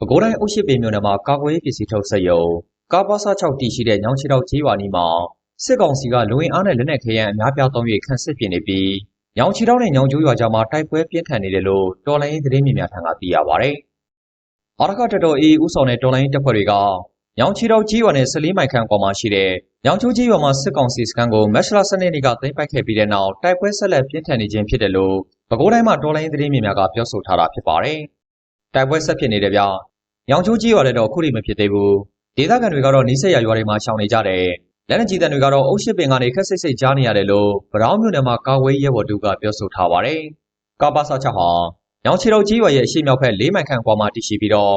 ပဲခူးတိုင်းအုပ်ရှိပေမြို့နယ်မှာ ကာကွယ်ရေးပစ္စည်းထုတ်စက်ရုံ ကာပါစာ6တီရှိတဲ့ ညောင်ချီတောက်ကြီးရွာနီးမှာ စစ်ကောင်စီက လူဝင်အားနဲ့ လက်နက်ခဲယမ်းအများပြားသုံး၍ခန့်စစ်ပြင်နေပြီး ညောင်ချီတောက်နဲ့ ညောင်ကျိုးရွာကြားမှာ တိုက်ပွဲပြင်းထန်နေတယ်လို့ တော်လိုင်းရေးသတင်းမြစ်များထံက သိရပါဗျ။အာရခတတော်အေးဦးဆောင်တဲ့ တော်လိုင်းရေးတပ်ဖွဲ့တွေက ညောင်ချီတောက်ကြီးရွာနဲ့14မိုင်ခန့်ကွာမှာရှိတဲ့ ညောင်ကျိုးကြီးရွာမှာစစ်ကောင်စီစခန်းကိုမက်ရှလာစနေနေ့က သိမ်းပိုက်ခဲ့ပြီးတဲ့နောက် တိုက်ပွဲဆက်လက်ပြင်းထန်နေခြင်းဖြစ်တယ်လို့ ပဲခူးတိုင်းမှာ တော်လိုင်းရေးသတင်းမြစ်များကပြောဆိုထားတာဖြစ်ပါတယ်။တိုက်ပွဲဆက်ဖြစ်နေတယ်ဗျ။ ညောင်ကျိုးကြီးရွာလည်းတော့ခုထိမဖြစ်သေးဘူး။ဒေသခံတွေကတော့နီးစပ်ရာရွာတွေမှာရှောင်နေကြတယ်။လက်နက်ကြီးတပ်တွေကတော့အုပ်ရှိပင်ကနေခက်စိတ်စိတ်ကြားနေရတယ်လို့ဗရောင်းမြို့နယ်မှာကာဝေးရဲဘော်တူကပြောဆိုထားပါတယ်။ကာပါစာ6ဟာညောင်ချီတော်ကြီးရွာရဲ့အရှိမြောက်ဘက်၄မိုင်ခန့်ကွာမှာတည်ရှိပြီးတော့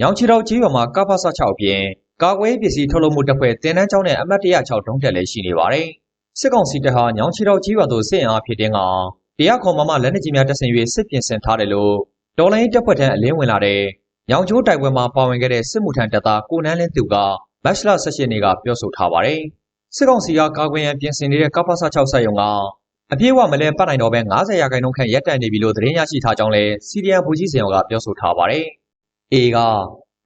ညောင်ချီတော်ကြီးရွာမှာကာပါစာ6အပြင်ကာကွယ်ပစ္စည်းထုတ်လုပ်မှုတပ်ဖွဲ့တင်တန်းကျောင်းနဲ့အမတ်106ဒုံးတက်လည်းရှိနေပါတယ်။စစ်ကောင်စီတပ်ဟာညောင်ချီတော်ကြီးရွာသို့စစ်အင်အားဖြစ်တင်းကတရားခေါ်မမလက်နက်ကြီးများတပ်ဆင်၍စစ်ပြင်ဆင်ထားတယ်လို့တော်လိုင်းတပ်ဖွဲ့ထံအလင်းဝင်လာတဲ့ ညောင်ကျိုးတိုက်ပွဲမှာပါဝင်ခဲ့တဲ့စစ်မှုထမ်းတပ်သားကိုနန်းလင်းသူကမတ်လ18ရက်နေ့ကပြောဆိုထားပါတယ်။စစ်ကောင်စီကကာကွယ်ရန်ပြင်ဆင်နေတဲ့ကပ္ပစ6ဆက်ယုံကအပြည့်အဝမလဲပတ်နိုင်တော့ပဲ90ရာခိုင်နှုန်းခန့်ရပ်တန့်နေပြီလို့သတင်းရရှိထားကြောင်းလည်းစီဒီအန်ဘူကြီးစင်ရောကပြောဆိုထားပါတယ်။ A က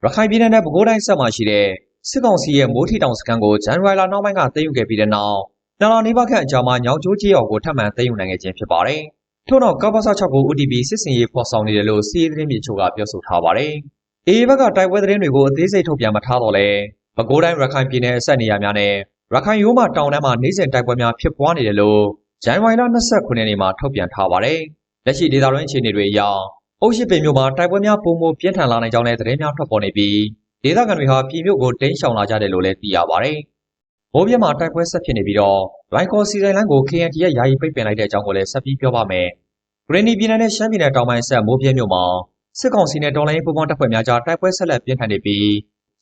ရခိုင်ပြည်နယ်နဲ့ပဲခူးတိုင်းဆက်မှာရှိတဲ့စစ်ကောင်စီရဲ့မိုးထီတောင်စခန်းကိုဇန်နဝါရီလနောက်ပိုင်းကသိမ်းယူခဲ့ပြီးတဲ့နောက်နှစ်လနီးပါးခန့်အကြာမှာညောင်ကျိုးကြီးရော်ကိုထပ်မံသိမ်းယူနိုင်ခဲ့ခြင်းဖြစ်ပါတယ်။ ထို့နောက်ကပ္ပစ6ကို OTP စစ်စင်ရေးဖော်ဆောင်နေတယ်လို့စီးရီးသတင်းမြေချို့ကပြောဆိုထားပါတယ်။ AA ဘက်ကတိုက်ပွဲသတင်းတွေကိုအသေးစိတ်ထုတ်ပြန်မထားတော့လဲပဲခူးတိုင်းရခိုင်ပြည်နယ်အဆက်နေရာများနဲ့ရခိုင်ရိုးမတောင်တန်းမှာနေစဉ်တိုက်ပွဲများဖြစ်ပွားနေတယ်လို့ဇန်နဝါရီလ29ရက်နေ့မှာထုတ်ပြန်ထားပါတယ်။လက်ရှိဒေသတွင်းအခြေအနေတွေအရအုပ်ရှိပင်မြို့မှာတိုက်ပွဲများပုံမပြင်းထန်လာနိုင်ကြောင်းလည်းသတင်းများထွက်ပေါ်နေပြီးဒေသခံတွေဟာပြည်မြို့ကိုတင်းရှောင်လာကြတယ်လို့လည်းသိရပါတယ်။ မိုးပြင်းမှာတိုက်ပွဲဆက်ဖြစ်နေပြီးတော့ရိုင်ကော်စီဆိုင်လန်းကို KNT ရဲ့ယာယီပိတ်ပင်လိုက်တဲ့အကြောင်းကိုလည်း ဆက်ပြီးပြောပါမယ်။ဂရင်းနီပြည်နယ်နဲ့ ရှမ်းပြည်နယ်တောင်ပိုင်းဆက်မိုးပြင်းမြို့မှာ စစ်ကောင်စီနဲ့ တော်လိုင်းပူးပေါင်းတပ်ဖွဲ့များကြား တိုက်ပွဲဆက်လက်ပြင်းထန်နေပြီး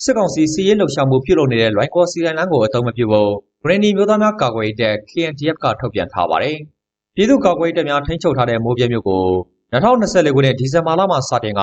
စစ်ကောင်စီစီးရဲလှုပ်ရှားမှုပြုလုပ်နေတဲ့ လွိုင်ကော်စီဆိုင်လန်းကို အသုံးမပြုဖို့ဂရင်းနီမျိုးသားများကာကွယ်ရေးတပ် KNTF က ထုတ်ပြန်ထားပါတယ်။ပြည်သူ့ကာကွယ်ရေးတပ်များ ထိန်းချုပ်ထားတဲ့ မိုးပြင်းမြို့ကို2024ခုနှစ် ဒီဇင်ဘာလမှာ စတင်က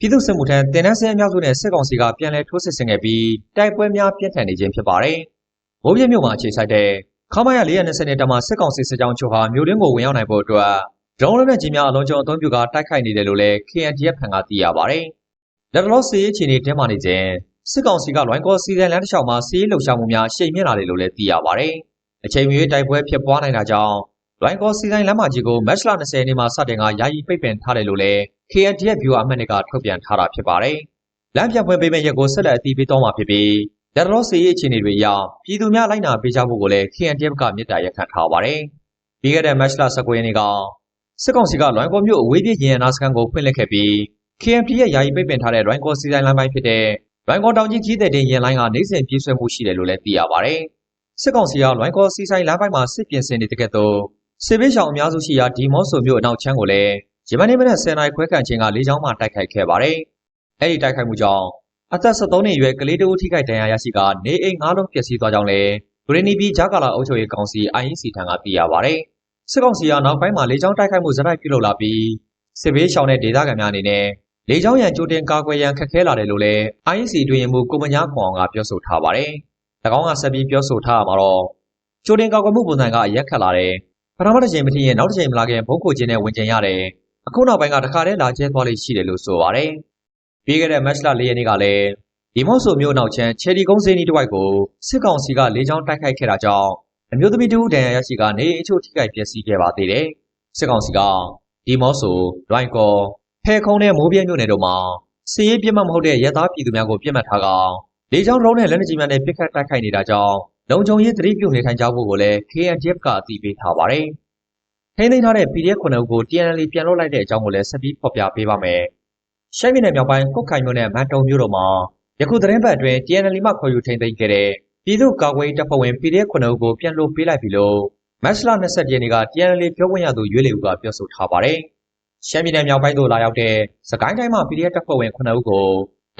ပြည်သူ့စစ်မှုထမ်းတင်နန်းစင်းအများစုနဲ့ စစ်ကောင်စီက ပြန်လည်ထိုးစစ်ဆင်ခဲ့ပြီး တိုက်ပွဲများ ပြင်းထန်နေခြင်းဖြစ်ပါတယ်။ မိုးပြင်းမြို့မှာအခြေစိုက်တဲ့ခမာရ420နဲ့တမစစ်ကောင်စီစစ်ကြောင်းချုပ်ဟာမြို့တွင်းကိုဝင်ရောက်နိုင်ဖို့အတွက်ဒရုန်းလက်နက်ကြီးများအလုံးစုံအသုံးပြုကာတိုက်ခိုက်နေတယ်လို့လည်း KNTF ဖန်ကသိရပါတယ်။လက်တလောစီရေးချီနေတင်းမာနေခြင်းစစ်ကောင်စီကလွိုင်းကောစီစဉ်လမ်းတစ်လျှောက်မှာစီးရေးလှုပ်ရှားမှုများရှိန်မြင့်လာတယ်လို့လည်းသိရပါတယ်။အချိန်မရွေးတိုက်ပွဲဖြစ်ပွားနိုင်တာကြောင့်လွိုင်းကောစီဆိုင်လမ်းမကြီးကိုမတ်လ20ရက်နေ့မှာစတင်ကယာယီပိတ်ပင်ထားတယ်လို့လည်း KNTF ဗျူဟာအမှတ်ကထုတ်ပြန်ထားတာဖြစ်ပါတယ်။လမ်းပြန်ဖွင့်ပေးမယ့်ရက်ကိုဆက်လက်အတည်ပြုသွားမှာဖြစ်ပြီး လက်တလောစီရေးအခြေအနေတွေအရပြည်သူများလိုက်နာပေးကြဖို့ကိုလည်း KNTF ကမြစ်တာရက်ခံထားပါတယ်။ပြီးခဲ့တဲ့မတ်လ19ရက်နေ့ကစစ်ကောင်စီကလွိုင်းကောမြို့အဝေးပြေးရင်နာစခန်းကိုဖွင့်လှစ်ခဲ့ပြီး KMT ရဲ့ယာယီပိတ်ပင်ထားတဲ့လွိုင်းကောစီဆိုင်လမ်းပိုင်းဖြစ်တဲ့လွိုင်းကောတောင်ကြီးကြီးတဲ့တင်ရင်လိုင်းကနိုင်စဉ်ပြေးဆွဲမှုရှိတယ်လို့လည်းသိရပါဗျ။စစ်ကောင်စီကလွိုင်းကောစီဆိုင်လမ်းပိုင်းမှာစစ်ပြင်ဆင်နေတဲ့ကဲ့သို့စစ်ပေးဆောင်အများစုရှိရာဒီမော့ဆိုမြို့အနောက်ချမ်းကိုလည်းဂျမနီမနက်10နာရီခွဲခန့်ချင်းကလေးချောင်းမှတိုက်ခိုက်ခဲ့ပါတယ်။အဲဒီတိုက်ခိုက်မှုကြောင့် အသက်73နှစ်အရွယ်ကလေးတဦးထိခိုက်ဒဏ်ရာရရှိကနေအိမ်၅လုံးပျက်စီးသွားကြောင်းလည်းဂရနီပြည်ဂျာကာလာအုပ်ချုပ်ရေးကောင်စီ IEC ထံကသိရပါဗျ။စစ်ကောင်စီကနောက်ပိုင်းမှာလေကြောင်းတိုက်ခိုက်မှုဇက်တိုက်ပြုလုပ်လာပြီးစစ်ဘေးရှောင်တဲ့ဒေသခံများအနေနဲ့လေကြောင်းရန်ကြိုတင်ကာကွယ်ရန်ခက်ခဲလာတယ်လို့လည်း IEC တွင်မှုကိုမညာခွန်အောင်ကပြောဆိုထားပါတယ်။၎င်းကဆက်ပြီးပြောဆိုထားမှာတော့ကြိုတင်ကာကွယ်မှုပုံစံကရက်ခတ်လာတယ်။ပထမတစ်ချိန်မထင်ရင်နောက်တစ်ချိန်မလာခင်ဘုံကိုချင်းနဲ့ဝင်ကျင်ရတယ်။အခုနောက်ပိုင်းကတခါတည်းလာကျဲသွားလိမ့်ရှိတယ်လို့ဆိုပါတယ်။ ပြီးခဲ့တဲ့မတ်လ၄ရက်နေ့ကလည်းဒီမော့ဆိုမျိုးနောက်ချမ်းချယ်ရီကုန်းစင်းဒီတစ်ဝိုက်ကိုစစ်ကောင်စီကလေကြောင်းတိုက်ခိုက်ခဲ့တာကြောင့်အမျိုးသမီးတူဒဏ်ရာရရှိကနေအချို့ထိခိုက်ပျက်စီးခဲ့ပါသေးတယ်။စစ်ကောင်စီကဒီမော့ဆိုလွိုင်ကော်ဖဲခုံးနဲ့မိုးပြဲမြို့နယ်တို့မှာစီးရေးပြတ်မှတ်မဟုတ်တဲ့ရဲသားပြည်သူများကိုပြစ်မှတ်ထားကလေကြောင်းရုံးနဲ့လက်နက်ကြီးများနဲ့ပစ်ခတ်တိုက်ခိုက်နေတာကြောင့်လုံခြုံရေးသတိပြုနေထိုင်ကြဖို့ကိုလည်း KNDF ကအသိပေးထားပါတယ်။ထိန်းသိမ်းထားတဲ့ PDF 9ဦးကို TNL ပြန်လွှတ်လိုက်တဲ့အကြောင်းကိုလည်းဆက်ပြီးဖော်ပြပေးပါမယ်။ ရှမ်းပြည်နယ်မြောက်ပိုင်းကုတ်ခိုင်မြို့နယ်မန်တုံမြို့တော်မှာယခုသတင်းပတ်အတွင်း TNL မှခေါ်ယူထိန်းသိမ်းခဲ့တဲ့ပြည်သူ့ကာကွယ်ရေးတပ်ဖွဲ့ဝင် PDF 9ဦးကိုပြန်လွှတ်ပေးလိုက်ပြီလို့မတ်လ20ရက်နေ့က TNL ပြောခွင့်ရသူရွေးလေဦးကပြောဆိုထားပါတယ်။ရှမ်းပြည်နယ်မြောက်ပိုင်းသို့လာရောက်တဲ့စကိုင်းတိုင်းမှာ PDF တပ်ဖွဲ့ဝင်9ဦးကို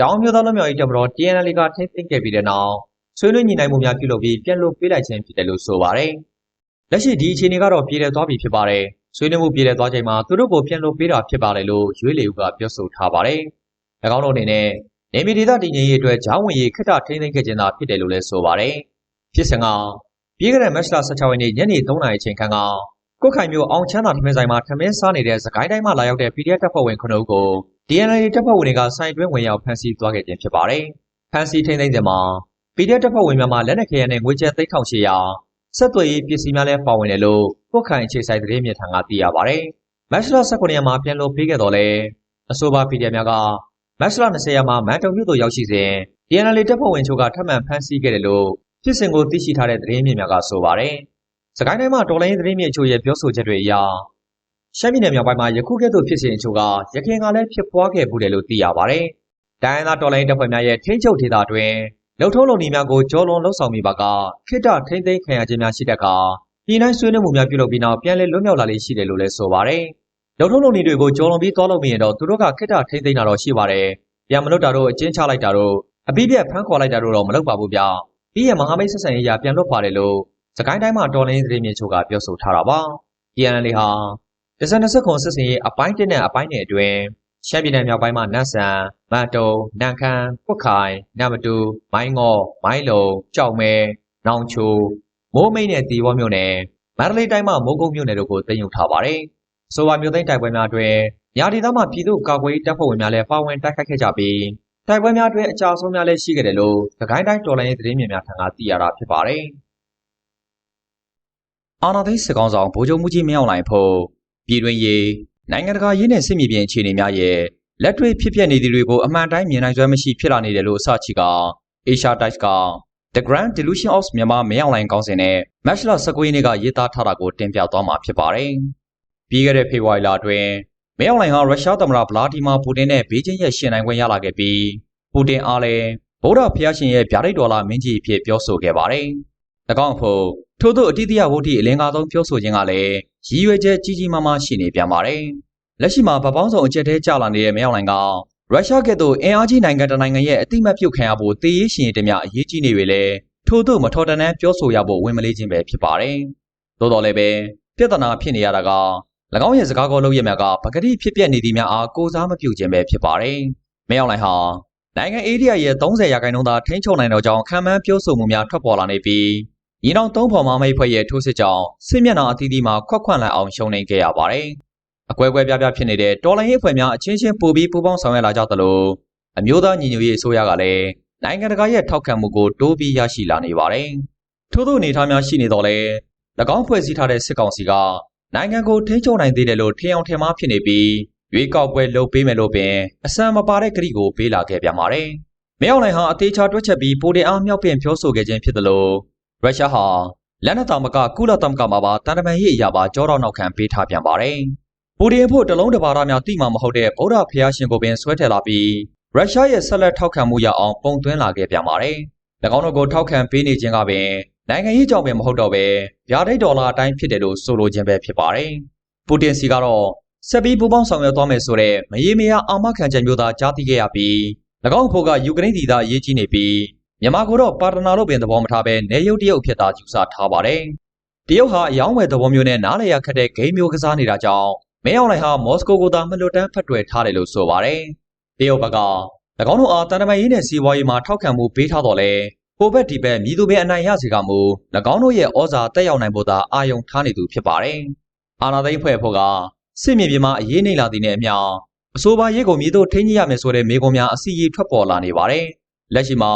တောင်မျိုးသားလူမျိုးရေးတပ်မတော် TNL ကထိန်းသိမ်းခဲ့ပြီးတဲ့နောက်ဆွေးနွေးညှိနှိုင်းမှုများပြုလုပ်ပြီးပြန်လွှတ်ပေးလိုက်ခြင်းဖြစ်တယ်လို့ဆိုပါတယ်။လက်ရှိဒီအခြေအနေကတော့ပြည်လည်သွားပြီဖြစ်ပါတယ်။ဆွေးနွေးမှုပြည်လည်သွားချိန်မှာသူတို့ကိုပြန်လွှတ်ပေးတာဖြစ်ပါတယ်လို့ရွေးလေဦးကပြောဆိုထားပါတယ်။၎င်းတို့အနေနဲ့နေပြည်တော်တည်ငြိမ်ရေးအတွက်ဂျောင်းဝင်ရေးခက်တာထိန်းသိမ်းခဲ့ခြင်းသာဖြစ်တယ်လို့လည်းဆိုပါတယ်။ဖြစ်စဉ်ကပြည်ကတဲ့မတ်လ16ရက်နေ့ညနေ3:00နာရီချိန်ခန့်ကကုတ်ခိုင်မြို့အောင်ချမ်းသာထမင်းဆိုင်မှာထမင်းစားနေတဲ့စကိုင်းတိုင်းမှလာရောက်တဲ့ PDF တပ်ဖွဲ့ဝင်9ဦးကို DNL တပ်ဖွဲ့ဝင်တွေကစိုင်တွင်းဝင်ရောက်ဖမ်းဆီးသွားခဲ့ခြင်းဖြစ်ပါတယ်။ဖမ်းဆီးထိန်းသိမ်းစဉ်မှာ PDF တပ်ဖွဲ့ဝင်များမှလက်နက်ခဲယမ်းနဲ့ငွေကျပ်3800 ဆက်သွယ်ရေးပစ္စည်းများလည်းပါဝင်တယ်လို့ပုတ်ခိုင်အခြေဆိုင်သတင်းမြစ်ထံကသိရပါတယ်။မတ်လ19ရက်မှာပြန်လည်ပေးခဲ့တော်လဲအဆိုပါ PDF များကမတ်လ20ရက်မှာမန်တုံမြို့သို့ရောက်ရှိစဉ် DNL တပ်ဖွဲ့ဝင်ချို့ကထပ်မံဖမ်းဆီးခဲ့တယ်လို့ဖြစ်စဉ်ကိုသိရှိထားတဲ့သတင်းမြစ်များကဆိုပါတယ်။စကိုင်းတိုင်းမှာတော်လိုင်းသတင်းမြစ်အချို့ရဲ့ပြောဆိုချက်တွေအရရှမ်းပြည်နယ်မြောက်ပိုင်းမှာယခုကဲ့သို့ဖြစ်စဉ်အချို့ကရခိုင်ကလည်းဖြစ်ပွားခဲ့မှုတယ်လို့သိရပါတယ်။တိုင်းရင်းသားတော်လိုင်းတပ်ဖွဲ့များရဲ့ထိန်းချုပ်ဒေသတွင် လုံထုံးလုံနည်းများကိုကြောလွန်လှုပ်ဆောင်မိပါကခိတ္တထိမ့်သိမ်းခံရခြင်းများရှိတဲ့အခါပြည်နိုင်ဆွေးနွေးမှုများပြုလုပ်ပြီးနောက်ပြန်လည်လွတ်မြောက်လာလေးရှိတယ်လို့လည်းဆိုပါတယ်။လုံထုံးလုံနည်းတွေကိုကြောလွန်ပြီးတောလို့မရင်တော့သူတို့ကခိတ္တထိမ့်သိမ်းတာတော့ရှိပါတယ်။ပြန်မလွတ်တာတို့အကျဉ်းချလိုက်တာတို့အပိပြက်ဖမ်းခေါ်လိုက်တာတို့တော့မလုပ်ပါဘူးဗျ။ပြီးရမဟာမိတ်ဆက်ဆံရေးရပြန်လွတ်ပါတယ်လို့စကိုင်းတိုင်းမှာတော်လိုင်းသတင်းမြေချို့ကပြောဆိုထားတာပါ။ DNL ဟာဒဇန်20ခွန်စစ်စင်ရေးအပိုင်း1နဲ့အပိုင်း2အတွင်း ရှမ်းပြည်နယ်မြောက်ပိုင်းမှာနတ်ဆန်၊မန်တုံ၊နန်ခမ်း၊ပွတ်ခိုင်၊နမတူ၊မိုင်းငေါ့၊မိုင်းလုံ၊ကြောက်မဲ၊နောင်ချို၊မိုးမိတ်နဲ့တီဝေါမြို့နယ်မန္တလေးတိုင်းမှာမိုးကုတ်မြို့နယ်တို့ကိုတင်ယူထားပါတယ်။ဆိုပါမြို့သိမ်းတိုက်ပွဲများအတွင်းညာဒေသမှာပြည်သူ့ကာကွယ်ရေးတပ်ဖွဲ့ဝင်များလည်းပါဝင်တိုက်ခိုက်ခဲ့ကြပြီးတိုက်ပွဲများအတွင်းအကြအဆုံးများလည်းရှိခဲ့တယ်လို့သခိုင်းတိုင်းတော်လိုင်းရေးသတင်းမြစ်များထံကသိရတာဖြစ်ပါတယ်။အာနာသိန်းစစ်ကောင်ဆောင်ဗိုလ်ချုပ်မှုကြီးမင်းအောင်လှိုင်ဖို့ပြည်တွင်းရေး နိုင်ငံတကာရေးနဲ့စစ်မြေပြင်အခြေအနေများရဲ့လက်တွေ့ဖြစ်ပျက်နေသည်တွေကိုအမှန်တိုင်းမြင်နိုင်စွမ်းမရှိဖြစ်လာနေတယ်လို့အစချီက Asia Times က The Grand Delusion of Myanmar မင်းအောင်လှိုင်ကောင်းစဉ်နဲ့ Match လ19ရက်နေ့ကရေးသားထားတာကိုတင်ပြသွားမှာဖြစ်ပါတယ်။ပြီးခဲ့တဲ့ဖေဖော်ဝါရီလအတွင်းမင်းအောင်လှိုင်ဟာရုရှားသမ္မတဗလာဒီမာပူတင်နဲ့ဘေကျင်းရဲ့ရှင်နိုင်ခွင့်ရလာခဲ့ပြီးပူတင်အားလည်းဗုဒ္ဓဖျားရှင်ရဲ့ဗျာဒိတ်ဒေါ်လာမင်းကြီးအဖြစ်ပြောဆိုခဲ့ပါတယ်။၎င်းဖို့ ထို့သောအတိတ်ယဝုဒ္ဓိအလင်းကားဆုံးပြောဆိုခြင်းကလည်းရည်ရွယ်ချက်ကြီးကြီးမားမားရှိနေပြန်ပါတယ်။လက်ရှိမှာဗပောင်းဆောင်အကျက်တဲကျလာနေတဲ့မင်းအောင်လှိုင်ကရုရှားကဲ့သို့အင်အားကြီးနိုင်ငံတနိုင်ငံရဲ့အတိမတ်ပြုတ်ခံရဖို့တေးရေးရှင်ရည်တမျှအရေးကြီးနေပြီလေထို့သို့မထော်တန်တဲ့ပြောဆိုရဖို့ဝင်မလေးခြင်းပဲဖြစ်ပါတယ်။သို့တော်လည်းပဲပြဿနာဖြစ်နေရတာက၎င်းရဲ့စကားကောလုံးရမြကပကတိဖြစ်ပျက်နေသည်များအားကိုစားမပြုခြင်းပဲဖြစ်ပါတယ်။မင်းအောင်လှိုင်ဟာနိုင်ငံအေးဒီယာရဲ့30ရာခိုင်နှုန်းသာထိန်းချုပ်နိုင်တော့ကြောင်းခံမှန်းပြောဆိုမှုများထွက်ပေါ်လာနေပြီး ညီနောင်သုံးဖော်မမိတ်ဖွဲ့ရဲ့ထိုးစစ်ကြောင့်စစ်မျက်နှာအသီးသီးမှာခွက်ခွန့်လန့်အောင်ရှုံနေခဲ့ရပါတယ်။အကွဲကွဲပြားပြားဖြစ်နေတဲ့တော်လိုင်းရေးအဖွဲ့များအချင်းချင်းပိုပြီးပူးပေါင်းဆောင်ရွက်လာကြသလိုအမျိုးသားညီညွတ်ရေးအစိုးရကလည်းနိုင်ငံတကာရဲ့ထောက်ခံမှုကိုတိုးပြီးရရှိလာနေပါတယ်။ထို့သောအနေအထားများရှိနေတော့လေ၎င်းဖွဲ့စည်းထားတဲ့စစ်ကောင်စီကနိုင်ငံကိုထိန်းချုပ်နိုင်သေးတယ်လို့ထင်အောင်ထင်မှားဖြစ်နေပြီးရွေးကောက်ပွဲလုပ်ပေးမယ်လို့ပင်အစံမပါတဲ့ကတိကိုပေးလာခဲ့ပြန်ပါတယ်။မင်းအောင်လှိုင်ဟာအသေးချာတွက်ချက်ပြီးပိုတင်အားမြောက်ပင်ပြောဆိုခဲ့ခြင်းဖြစ်တယ်လို့ ရုရှားဟာလက်နက်တော်မကကုလသမဂ္ဂမှာပါတန်တမန်ရေးအရာပါကြောတော့နောက်ခံပေးထားပြန်ပါတယ်။ပူတင်ဖို့တလုံးတပါးများတိမှမဟုတ်တဲ့ဗုဒ္ဓဖျားရှင်ကိုပင်ဆွဲထည့်လာပြီးရုရှားရဲ့ဆက်လက်ထောက်ခံမှုရအောင်ပုံသွင်းလာခဲ့ပြန်ပါတယ်။၎င်းတို့ကိုထောက်ခံပေးနေခြင်းကပင်နိုင်ငံရေးကြောင့်ပင်မဟုတ်တော့ပဲဗျာဒိတ်ဒေါ်လာအတိုင်းဖြစ်တယ်လို့ဆိုလိုခြင်းပဲဖြစ်ပါတယ်။ပူတင်စီကတော့ဆက်ပြီးပူပေါင်းဆောင်ရွက်သွားမယ်ဆိုတဲ့မရေမရအာမခံချက်မျိုးသာကြားသိခဲ့ရပြီး၎င်းဖို့ကယူကရိန်းဒေသအရေးကြီးနေပြီး မြန်မာကိုတော့ပါတနာလို့ပင်သဘောမထားဘဲနေရုပ်တရုပ်ဖြစ်သားယူဆထားပါတယ်။တရုတ်ဟာအယောင်းဝယ်သဘောမျိုးနဲ့နားလည်ရခက်တဲ့ဂိမ်းမျိုးကစားနေတာကြောင့်မဲအောင်လိုက်ဟာမော်စကိုကိုသာမလွတ်တမ်းဖက်တွယ်ထားတယ်လို့ဆိုပါတယ်။တရုတ်ဘက်က၎င်းတို့အားတန်တမာရေးနဲ့စီးပွားရေးမှာထောက်ခံမှုပေးထားတော့လဲဟိုဘက်ဒီဘက်မြည်သူပင်အနိုင်ရစီကမူ၎င်းတို့ရဲ့ဩဇာတက်ရောက်နိုင်ဖို့သာအာယုံထားနေသူဖြစ်ပါတယ်။အာနာသိန်းဖွဲ့ဖို့ကစစ်မြေပြင်မှာအရေးနှိမ့်လာသည်နဲ့အမျှအဆိုပါရေးကိုမြည်သူထိန်းကြီးရမယ်ဆိုတဲ့မေကွန်များအစီအည်ထွက်ပေါ်လာနေပါတယ်။လက်ရှိမှာ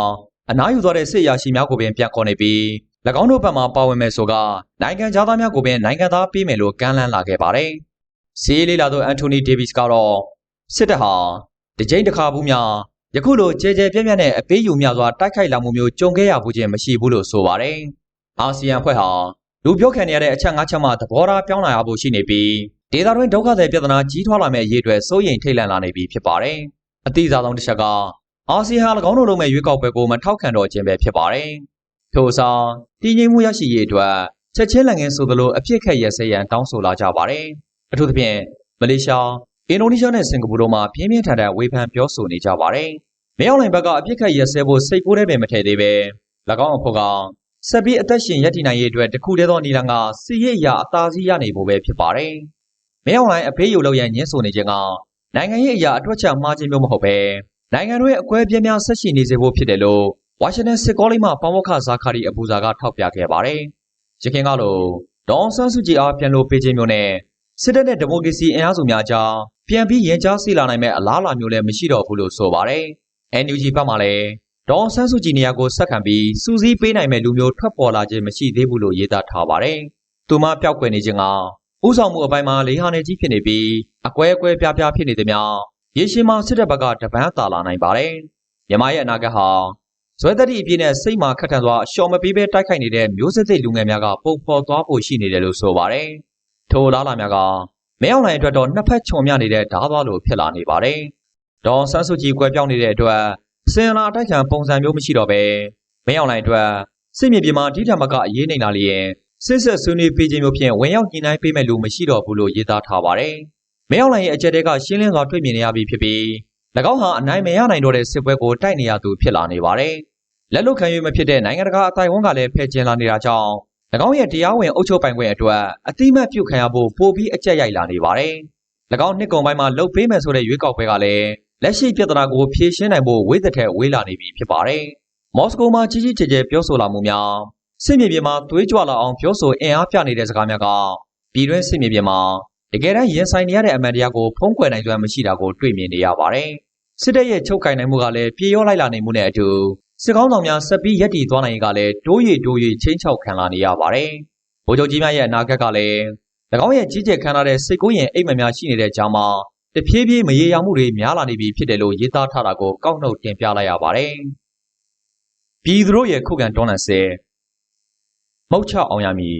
အနားယူသွားတဲ့စစ်ရာရှိများကိုပင်ပြန်ခေါ်နေပြီး၎င်းတို့ဘက်မှပါဝင်မယ်ဆိုကနိုင်ငံသားများကိုပင်နိုင်ငံသားပေးမယ်လို့ကမ်းလှမ်းလာခဲ့ပါတယ်။စီးလေးလာသောအန်တိုနီဒေးဗစ်စ်ကတော့စစ်တပ်ဟာတစ်ကြိမ်တစ်ခါဘူးများယခုလိုကြဲကြဲပြန့်ပြန့်နဲ့အပေးယူများစွာတိုက်ခိုက်လာမှုမျိုးကြုံခဲ့ရဘူးခြင်းမရှိဘူးလို့ဆိုပါတယ်။အာဆီယံအဖွဲ့ဟာလူပြောခံနေရတဲ့အချက်၅ချက်မှသဘောထားပြောင်းလာရဖို့ရှိနေပြီးဒေသတွင်းဒုက္ခသည်ပြဿနာကြီးထွားလာမယ့်အရေးအတွက်စိုးရိမ်ထိတ်လန့်လာနေပြီဖြစ်ပါတယ်။အတိအကျဆုံးတစ်ချက်က အာဆီယံဟာ၎င်းတို့လုံးမဲ့ရွေးကောက်ပွဲကိုမထောက်ခံတော့ခြင်းပဲဖြစ်ပါတယ်။ထို့အစားတည်ငြိမ်မှုရရှိရေးအတွက်ချက်ချင်းလက်ငင်းဆိုသလိုအပြစ်ခတ်ရစဲရန်တောင်းဆိုလာကြပါတယ်။အထူးသဖြင့်မလေးရှားအင်ဒိုနီးရှားနဲ့စင်ကာပူတို့မှပြင်းပြင်းထန်ထန်ဝေဖန်ပြောဆိုနေကြပါတယ်။မြောက်လိုင်ဘက်ကအပြစ်ခတ်ရစဲဖို့စိတ်ကူးတဲ့ပင်မထည့်သေးပဲ၎င်းအဖို့ကဆက်ပြီးအသက်ရှင်ရပ်တည်နိုင်ရေးအတွက်တခုတည်းသောနီလန်ကစီရစ်ရာအသာစီးရနေဖို့ပဲဖြစ်ပါတယ်။မြောက်လိုင်အဖေးယူလောက်ရန်ညှင်းဆိုနေခြင်းကနိုင်ငံရေးအရာအတွက်ချက်မှားခြင်းမျိုးမဟုတ်ပဲ နိုင်ငံတွင်းအကွဲပြဲများဆက်ရှိနေစေဖို့ဖြစ်တယ်လို့ဝါရှင်တန်စစ်ကောလိပ်မှပမောက္ခဇာခါရီအပူဇာကထောက်ပြခဲ့ပါတယ်။ရခိုင်ကလို့ဒေါန်ဆန်းစုကြည်အားပြန်လို့ပေးခြင်းမျိုးနဲ့စစ်တပ်နဲ့ဒီမိုကရေစီအင်အားစုများကြားပြန်ပြီးရင်ကြားစီလာနိုင်မဲ့အလားအလာမျိုးလည်းမရှိတော့ဘူးလို့ဆိုပါတယ်။ NUG ဘက်မှလည်းဒေါ်ဆန်းစုကြည်နေရာကိုဆက်ခံပြီးစူးစီးပေးနိုင်မဲ့လူမျိုးထွက်ပေါ်လာခြင်းမရှိသေးဘူးလို့ရေးသားထားပါတယ်။သူမပျောက်ကွယ်နေခြင်းကဥဆောင်မှုအပိုင်းမှာလေဟာနယ်ကြီးဖြစ်နေပြီးအကွဲအကွဲပြားပြားဖြစ်နေသည်များ ရေရှည်မှာစစ်တပ်ဘက်ကတပန်းသာလာနိုင်ပါတယ်။မြန်မာရဲ့အနာဂတ်ဟာဇွဲတတိအပြည့်နဲ့စိတ်မာခက်ထန်စွာအလျှော်မပေးဘဲတိုက်ခိုက်နေတဲ့မျိုးစစ်သစ်လူငယ်များကပုံဖော်သွားဖို့ရှိနေတယ်လို့ဆိုပါတယ်။ထိုလားလာများကမဲအောင်လိုင်အတွက်တော့နှစ်ဖက်ခြုံမြနေတဲ့ဓားသွားလိုဖြစ်လာနေပါတယ်။ဒေါ်ဆန်းစုကြည်ကွဲပြောင်းနေတဲ့အတွက်စင်လာအတိုက်ခံပုံစံမျိုးမရှိတော့ပဲမဲအောင်လိုင်အတွက်စစ်မြေပြင်မှာဒီထက်မကအရေးနိုင်လာလျင်စစ်ဆက်ဆွေးနွေးပေးခြင်းမျိုးဖြင့်ဝင်ရောက်ညှိနှိုင်းပေးမဲ့လူမရှိတော့ဘူးလို့ရေးသားထားပါတယ်။ မဲအောင်လိုင်ရဲ့အကြက်တဲကရှင်းလင်းစွာတွေ့မြင်နေရပြီဖြစ်ပြီး၎င်းဟာအနိုင်မရနိုင်တော့တဲ့စစ်ပွဲကိုတိုက်နေရသူဖြစ်လာနေပါတယ်။လက်လွတ်ခံရမဖြစ်တဲ့နိုင်ငံတကာအတိုင်းဝန်ကလည်းဖယ်ကျင်လာနေတာကြောင့်၎င်းရဲ့တရားဝင်အုပ်ချုပ်ပိုင်ခွင့်အတွက်အတိမတ်ပြုခံရဖို့ပိုပြီးအကြက်ရိုက်လာနေပါတယ်။၎င်းနှစ်ကုံပိုင်းမှာလှုပ်ပေးမယ်ဆိုတဲ့ရွေးကောက်ပွဲကလည်းလက်ရှိပြဿနာကိုဖြေရှင်းနိုင်ဖို့ဝိသက်ထဲဝေးလာနေပြီဖြစ်ပါတယ်။မော်စကိုမှာကြီးကြီးကျယ်ကျယ်ပြောဆိုလာမှုများစစ်မြေပြင်မှာသွေးကြွလာအောင်ပြောဆိုအင်အားပြနေတဲ့စကားများကပြည်တွင်းစစ်မြေပြင်မှာ တကယ်တမ်းရင်ဆိုင်နေရတဲ့အမှန်တရားကိုဖုံးကွယ်နိုင်စွမ်းမရှိတာကိုတွေ့မြင်နေရပါတယ်။စစ်တပ်ရဲ့ချုပ်ကင်နိုင်မှုကလည်းပြေရောလိုက်လာနေမှုနဲ့အတူစစ်ကောင်းဆောင်များဆက်ပြီးရပ်တည်သွားနိုင်ရင်ကလည်းတိုးရီတိုးရီချင်းချောက်ခံလာနေရပါတယ်။ဗိုလ်ချုပ်ကြီးများရဲ့အနာဂတ်ကလည်း၎င်းရဲ့ကြီးကျယ်ခမ်းနားတဲ့စိတ်ကူးရင်အိမ်မက်များရှိနေတဲ့ကြောင်းမှာတဖြည်းဖြည်းမရေရာမှုတွေများလာနေပြီဖြစ်တယ်လို့ရေးသားထားတာကိုကောက်နှုတ်တင်ပြလိုက်ရပါတယ်။ပြည်သူတို့ရဲ့ခုခံတွန်းလှန်စေမုတ်ချအောင်ရမည်